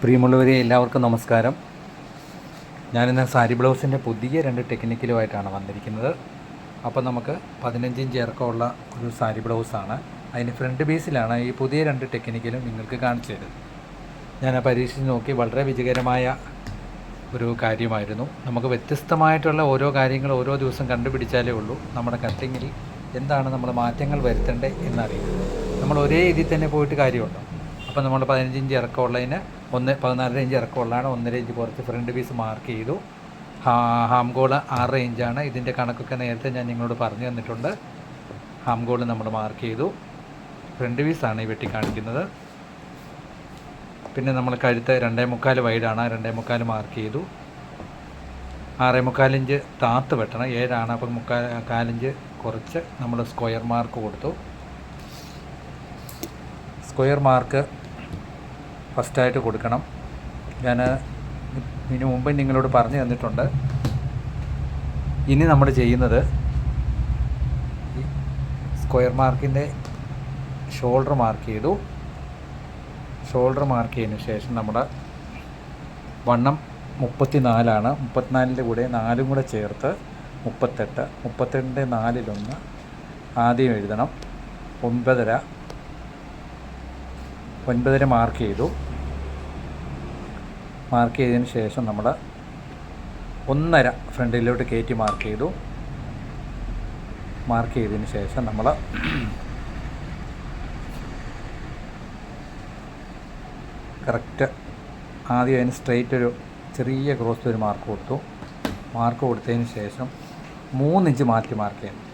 പ്രിയമുള്ളവരെ എല്ലാവർക്കും നമസ്കാരം. ഞാനിന്ന് സാരി ബ്ലൗസിന്റെ പുതിയ രണ്ട് ടെക്നിക്കലുമായിട്ടാണ് വന്നിരിക്കുന്നത്. അപ്പോൾ നമുക്ക് പതിനഞ്ച് ഇഞ്ച് ഇറക്കമുള്ള ഒരു സാരി ബ്ലൗസാണ്. അതിന് ഫ്രണ്ട് ബേസിലാണ് ഈ പുതിയ രണ്ട് ടെക്നിക്കലും നിങ്ങൾക്ക് കാണിച്ചു തരുന്നത്. ഞാൻ പരീക്ഷിച്ച് നോക്കി വളരെ വിജയകരമായ ഒരു കാര്യമായിരുന്നു. നമുക്ക് വ്യത്യസ്തമായിട്ടുള്ള ഓരോ കാര്യങ്ങൾ ഓരോ ദിവസം കണ്ടുപിടിച്ചാലേ ഉള്ളൂ. നമ്മുടെ കട്ടിങ്ങിൽ എന്താണ് നമ്മൾ മാറ്റങ്ങൾ വരുത്തേണ്ടത് എന്നറിയാം. നമ്മൾ ഒരേ ഇതിൽ തന്നെ പോയിട്ട് കാര്യമുണ്ടോ? അപ്പോൾ നമ്മൾ പതിനഞ്ച് ഇഞ്ച് ഇറക്കമുള്ളതിന് ഒന്ന് പതിനാലര ഇഞ്ച് ഇറക്കമുള്ളതാണ്. ഒന്നര ഇഞ്ച് കുറച്ച് ഫ്രണ്ട് പീസ് മാർക്ക് ചെയ്തു. ഹാംഗോൾ ആറ് ഇഞ്ചാണ് ഇതിന്റെ കണക്കൊക്കെ നേരത്തെ ഞാൻ നിങ്ങളോട് പറഞ്ഞു തന്നിട്ടുണ്ട്. ഹാംഗോൾ നമ്മൾ മാർക്ക് ചെയ്തു. ഫ്രണ്ട് പീസാണ് ഈ വെട്ടി കാണിക്കുന്നത്. പിന്നെ നമ്മൾ കഴുത്ത് രണ്ടേ മുക്കാൽ വൈഡാണ് രണ്ടേ മുക്കാൽ മാർക്ക് ചെയ്തു. ആറേ മുക്കാലിഞ്ച് താത്ത് വെട്ടണം. ഏഴാണ് അപ്പം മുക്കാൽ കാലിഞ്ച് കുറച്ച് നമ്മൾ സ്ക്വയർ മാർക്ക് കൊടുത്തു. സ്ക്വയർ മാർക്ക് ഫസ്റ്റായിട്ട് കൊടുക്കണം. ഞാൻ ഇതിനു മുമ്പ് നിങ്ങളോട് പറഞ്ഞു തന്നിട്ടുണ്ട്. ഇനി നമ്മൾ ചെയ്യുന്നത് സ്ക്വയർ മാർക്കിന്റെ ഷോൾഡർ മാർക്ക് ചെയ്തു. ഷോൾഡർ മാർക്ക് ചെയ്തതിന് ശേഷം നമ്മുടെ വണ്ണം മുപ്പത്തി നാലാണ് മുപ്പത്തിനാലിന്റെ കൂടെ നാലും കൂടെ ചേർത്ത് മുപ്പത്തെട്ട്. മുപ്പത്തെട്ടിന്റെ നാലിലൊന്ന് ആദ്യം എഴുതണം. ഒൻപതര. ഒൻപതര മാർക്ക് ചെയ്തു. മാർക്ക് ചെയ്തതിന് ശേഷം നമ്മൾ ഒന്നര ഫ്രണ്ടിലോട്ട് കയറ്റി മാർക്ക് ചെയ്തു. മാർക്ക് ചെയ്തതിന് ശേഷം നമ്മൾ കറക്റ്റ് ആദ്യം അതിന് സ്ട്രെയിറ്റ് ഒരു ചെറിയ ക്രോസ് ഒരു മാർക്ക് കൊടുത്തു. മാർക്ക് കൊടുത്തതിന് ശേഷം മൂന്നിഞ്ച് മാറ്റി മാർക്ക് ചെയ്യണം.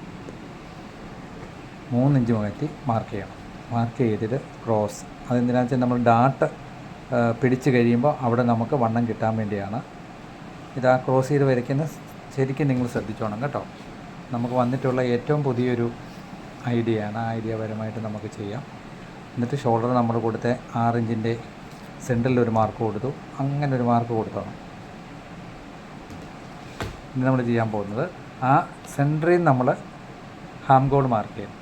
മൂന്നിഞ്ച് മാറ്റി മാർക്ക് ചെയ്യണം. മാർക്ക് ചെയ്തിട്ട് ക്രോസ് അതെന്തിനാണെന്ന് വെച്ചാൽ നമ്മൾ ഡാട്ട് പിടിച്ച് കഴിയുമ്പോൾ അവിടെ നമുക്ക് വണ്ണം കിട്ടാൻ വേണ്ടിയാണ്. ഇത് ആ ക്രോസ് ചെയ്ത് വരയ്ക്കുന്ന ശരിക്കും നിങ്ങൾ ശ്രദ്ധിച്ചോണം കേട്ടോ. നമുക്ക് വന്നിട്ടുള്ള ഏറ്റവും പുതിയൊരു ഐഡിയയാണ്. ആ ഐഡിയ പരമായിട്ട് നമുക്ക് ചെയ്യാം. എന്നിട്ട് ഷോൾഡർ നമ്മൾ കൊടുത്ത ആറിഞ്ചിന്റെ സെന്ററിൽ ഒരു മാർക്ക് കൊടുത്തു. അങ്ങനെ ഒരു മാർക്ക് കൊടുത്തോണം. ഇനി നമ്മൾ ചെയ്യാൻ പോകുന്നത് ആ സെന്ററിൽ നമ്മൾ ഹാം ഗോൾ മാർക്ക് ചെയ്യും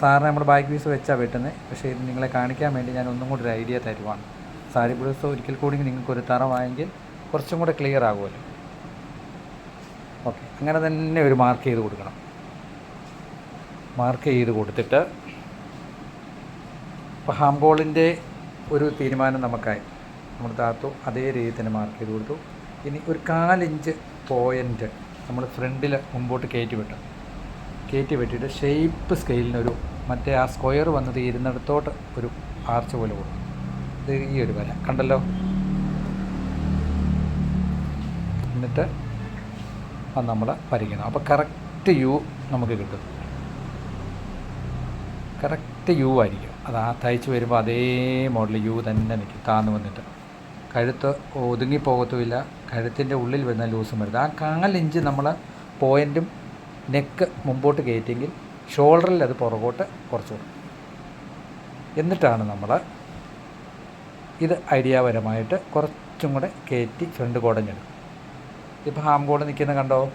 സാറിന് നമ്മൾ ബാക്ക് പീസ് വെച്ചാൽ വെട്ടുന്നത് പക്ഷേ ഇത് നിങ്ങളെ കാണിക്കാൻ വേണ്ടി ഞാൻ ഒന്നും കൂടി ഒരു ഐഡിയ തരുവാണ്. സാരി ബ്ലൗസ് ഒരിക്കൽ കൂടി നിങ്ങൾക്ക് ഒരു തറവായെങ്കിൽ കുറച്ചും കൂടെ ക്ലിയർ ആകുമല്ലോ. ഓക്കെ അങ്ങനെ തന്നെ ഒരു മാർക്ക് ചെയ്ത് കൊടുക്കണം. മാർക്ക് ചെയ്ത് കൊടുത്തിട്ട് ഇപ്പോൾ ഹാംബോളിന്റെ ഒരു തീരുമാനം നമുക്കായി. നമ്മൾ താത്തു അതേ രീതിയിൽ തന്നെ മാർക്ക് ചെയ്ത് കൊടുത്തു. ഇനി ഒരു കാലിഞ്ച് പോയിന്റ് നമ്മൾ ഫ്രണ്ടിൽ മുമ്പോട്ട് കയറ്റി വെട്ടണം. കയറ്റി വെട്ടിയിട്ട് ഷേപ്പ് സ്കെയിലിനൊരു മറ്റേ ആ സ്ക്വയർ വന്നത് ഇരുന്നിടത്തോട്ട് ഒരു ആർച്ച് പോലെ കൊടുക്കും ഇത് ഈ ഒരു വര. കണ്ടല്ലോ? എന്നിട്ട് അത് നമ്മൾ വരയ്ക്കണം. അപ്പോൾ കറക്റ്റ് യു നമുക്ക് കിട്ടും. കറക്റ്റ് യു ആയിരിക്കും. അത് ആ തയ്ച്ച് വരുമ്പോൾ അതേ മോഡൽ യു തന്നെ നിൽക്കും താന്ന് വന്നിട്ട്. കഴുത്ത് ഒതുങ്ങിപ്പോകത്തുമില്ല കഴുത്തിന്റെ ഉള്ളിൽ വരുന്ന ലൂസും വരുന്നത് ആ കാലിഞ്ച് നമ്മൾ പോയിന്റും നെക്ക് മുമ്പോട്ട് കയറ്റിയെങ്കിൽ ഷോൾഡറിൽ അത് പുറകോട്ട് കുറച്ച് കൊടുക്കും എന്നിട്ടാണ് നമ്മൾ ഇത് ഐഡിയാപരമായിട്ട് കുറച്ചും കൂടെ കയറ്റി ഫ്രണ്ട് കുടഞ്ഞെടുക്കും ഇപ്പോൾ ഹാം കോട് നിൽക്കുന്ന കണ്ടോ?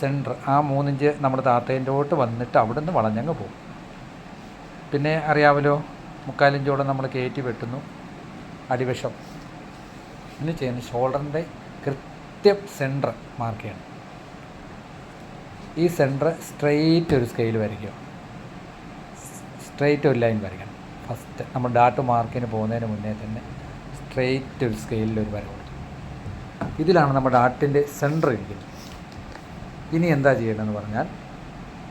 സെന്റർ. ആ മൂന്നിഞ്ച് നമ്മുടെ താത്തേന്റോട്ട് വന്നിട്ട് അവിടെ നിന്ന് വളഞ്ഞങ്ങ് പോകും. പിന്നെ അറിയാമല്ലോ മുക്കാലിഞ്ചോടെ നമ്മൾ കയറ്റി വെട്ടുന്നു. അടിവശം. ഇനി ചെയ്യുന്ന ഷോൾഡറിന്റെ കൃത്യം സെന്റർ മാർക്ക് ചെയ്യണം. ഈ സെന്റർ സ്ട്രെയിറ്റ് ഒരു സ്കെയിൽ വരയ്ക്കുക സ്ട്രെയിറ്റ് ഒരു ലൈൻ വരയ്ക്കണം. ഫസ്റ്റ് നമ്മൾ ഡാട്ട് മാർക്കിന് പോകുന്നതിന് മുന്നേ തന്നെ സ്ട്രെയിറ്റ് ഒരു സ്കെയിലിൽ ഒരു വര കൊടുക്കും. ഇതിലാണ് നമ്മുടെ ഡാട്ടിന്റെ സെന്റർ ഇരിക്കുന്നത്. ഇനി എന്താ ചെയ്യേണ്ടതെന്ന് പറഞ്ഞാൽ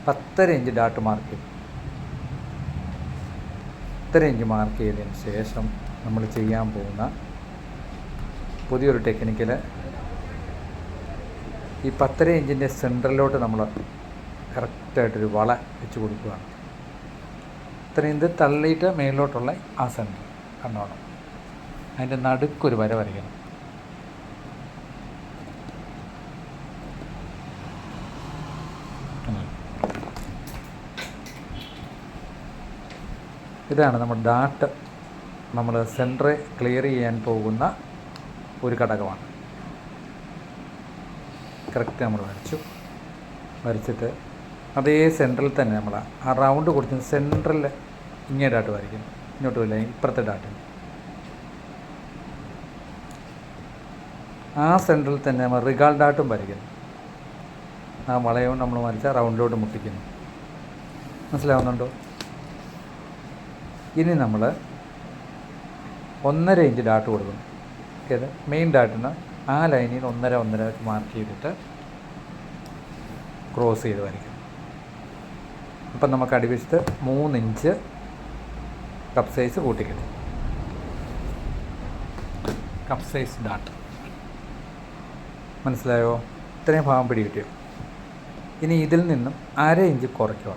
പത്തര ഇഞ്ച് ഡാട്ട് മാർക്ക് ചെയ്യും പത്തര ഇഞ്ച് മാർക്ക് ചെയ്തതിന് ശേഷം നമ്മൾ ചെയ്യാൻ പോകുന്ന പുതിയൊരു ടെക്നിക്കൽ ഈ പത്തര ഇഞ്ചിന്റെ സെന്ററിലോട്ട് നമ്മൾ കറക്റ്റായിട്ടൊരു വള വെച്ച് കൊടുക്കുകയാണ്. ഇത്രയും ഇത് തള്ളിയിട്ട് മേളിലോട്ടുള്ള ആ സെന്റർ കണ്ടോണം. അതിന്റെ നടുക്കൊരു വര വരയ്ക്കണം. ഇതാണ് നമ്മൾ ഡാട്ട്. നമ്മൾ സെന്ററെ ക്ലിയർ ചെയ്യാൻ പോകുന്ന ഒരു ഘടകമാണ്. കറക്റ്റ് നമ്മൾ വരച്ചു. വരച്ചിട്ട് അതേ സെന്ററിൽ തന്നെ നമ്മൾ ആ റൗണ്ട് കൊടുത്ത് സെന്ററിൽ ഇങ്ങേ ഡാട്ട് വരയ്ക്കും ഇങ്ങോട്ട് വരില്ല ഇപ്പുറത്തെ ഡാട്ടിന് ആ സെന്ററിൽ തന്നെ നമ്മൾ റിഗാൾ ഡാട്ടും വരയ്ക്കുന്നു. ആ വളയവും നമ്മൾ വരച്ച റൗണ്ടിലോട്ട് മുട്ടിക്കുന്നു. മനസ്സിലാവുന്നുണ്ടോ? ഇനി നമ്മൾ ഒന്നര ഇഞ്ച് ഡാട്ട് കൊടുക്കുന്നു. ഏത് മെയിൻ ഡാട്ടിന് ആ ലൈനിൽ നിന്ന് ഒന്നര ഒന്നര മാർക്ക് ചെയ്തിട്ട് ക്രോസ് ചെയ്ത് വരയ്ക്കണം. അപ്പം നമുക്ക് അടിവശത്ത് മൂന്നിഞ്ച് കപ്പ് സൈസ് കൂട്ടിക്കിട്ടും. കപ്പ് സൈസ് ഡാട്ട് മനസ്സിലായോ? ഇത്രയും ഭാഗം പിടി കിട്ടിയോ ഇനി ഇതിൽ നിന്നും അര ഇഞ്ച് കുറയ്ക്കുക.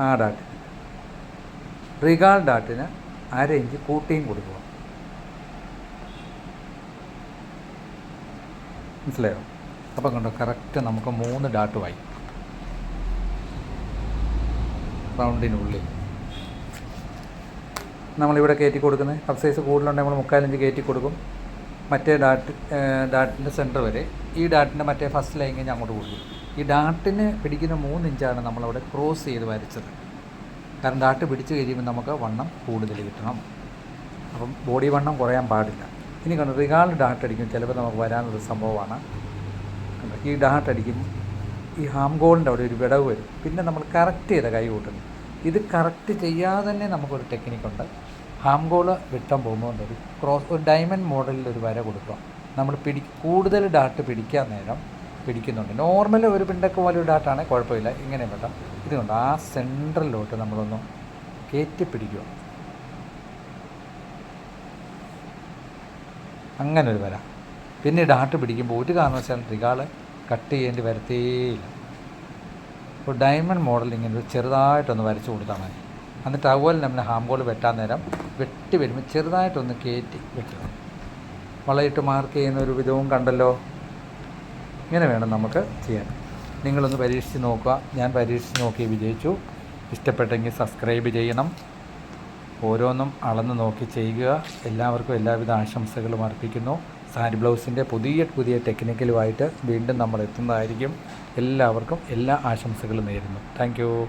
ആ ഡാട്ടിന് റിഗാൾ ഡാട്ടിന് അര ഇഞ്ച് കൂട്ടിയും കൊടുക്കുക. മനസ്സിലായോ? അപ്പം കണ്ടോ കറക്റ്റ് നമുക്ക് മൂന്ന് ഡാട്ടുമായി റൗണ്ടിനുള്ളിൽ. നമ്മളിവിടെ കയറ്റി കൊടുക്കുന്നത് കപ്പ് സൈസ് കൂടുതലുണ്ടെങ്കിൽ നമ്മൾ മുക്കാലഞ്ച് കയറ്റി കൊടുക്കും. മറ്റേ ഡാട്ട് ഡാട്ടിന്റെ സെന്റർ വരെ. ഈ ഡാട്ടിന്റെ മറ്റേ ഫസ്റ്റ് ലൈൻ കഴിഞ്ഞ് അങ്ങോട്ട് കൊടുക്കും. ഈ ഡാട്ടിന് പിടിക്കുന്ന മൂന്ന് ഇഞ്ചാണ് നമ്മളവിടെ ക്രോസ് ചെയ്ത് വരച്ചത്. കാരണം ഡാട്ട് പിടിച്ച് കഴിയുമ്പോൾ നമുക്ക് വണ്ണം കൂടുതൽ കിട്ടണം. അപ്പം ബോഡി വണ്ണം കുറയാൻ പാടില്ല. ഇനി കണ്ടു റിഗാൾ ഡാട്ട് അടിക്കും ചിലപ്പോൾ നമുക്ക് വരാനൊരു സംഭവമാണ്. കണ്ടോ ഈ ഡാട്ട് അടിക്കും ഈ ഹാം ഗോളിന്റെ അവിടെ ഒരു വിടവ് വരും. പിന്നെ നമ്മൾ കറക്റ്റ് ചെയ്ത കൈ കൂട്ടുന്നു. ഇത് കറക്റ്റ് ചെയ്യാതെ തന്നെ നമുക്കൊരു ടെക്നിക്കുണ്ട് ഹാം ഗോൾ വിട്ടാൻ പോകുമ്പോൾ ഒരു ക്രോസ് ഒരു ഡയമണ്ട് മോഡലിൽ ഒരു വര കൊടുക്കുക. നമ്മൾ പിടി കൂടുതൽ ഡാട്ട് പിടിക്കാൻ നേരം പിടിക്കുന്നുണ്ട്. നോർമൽ ഒരു പിണ്ടൊക്കെ പോലെ ഒരു ഡാട്ടാണെങ്കിൽ കുഴപ്പമില്ല ഇങ്ങനെ പെട്ടെന്ന് ഇതുകൊണ്ട് ആ സെൻട്രലിലോട്ട് നമ്മളൊന്ന് കയറ്റി പിടിക്കുക. അങ്ങനെ ഒരു വര. പിന്നെ ഡാട്ട് പിടിക്കുമ്പോൾ ഒരു കാരണവശാലും ത്രികാൾ കട്ട് ചെയ്യേണ്ടി വരത്തേയില്ല. അപ്പോൾ ഡയമണ്ട് മോഡൽ ഇങ്ങനെ ചെറുതായിട്ടൊന്ന് വരച്ച് കൊടുത്താൽ മതി. എന്നിട്ട് അതുപോലെ നമ്മൾ ഹാംബോൾ വെട്ടാൻ നേരം വെട്ടി വരുമ്പോൾ ചെറുതായിട്ടൊന്ന് കയറ്റി വെട്ടുക വളയിട്ട് മാർക്ക് ചെയ്യുന്ന ഒരു വിധവും കണ്ടല്ലോ? ഇങ്ങനെ വേണം നമുക്ക് ചെയ്യാൻ. നിങ്ങളൊന്ന് പരീക്ഷിച്ച് നോക്കുക. ഞാൻ പരീക്ഷിച്ച് നോക്കി വിജയിച്ചു. ഇഷ്ടപ്പെട്ടെങ്കിൽ സബ്സ്ക്രൈബ് ചെയ്യണം. ഓരോന്നും അളന്ന് നോക്കി ചെയ്യുക. എല്ലാവർക്കും എല്ലാവിധ ആശംസകളും അർപ്പിക്കുന്നു. സാരി ബ്ലൗസിന്റെ പുതിയ പുതിയ ടെക്നിക്കലുമായിട്ട് വീണ്ടും നമ്മൾ എത്തുന്നതായിരിക്കും എല്ലാവർക്കും എല്ലാ ആശംസകളും നേരുന്നു. താങ്ക്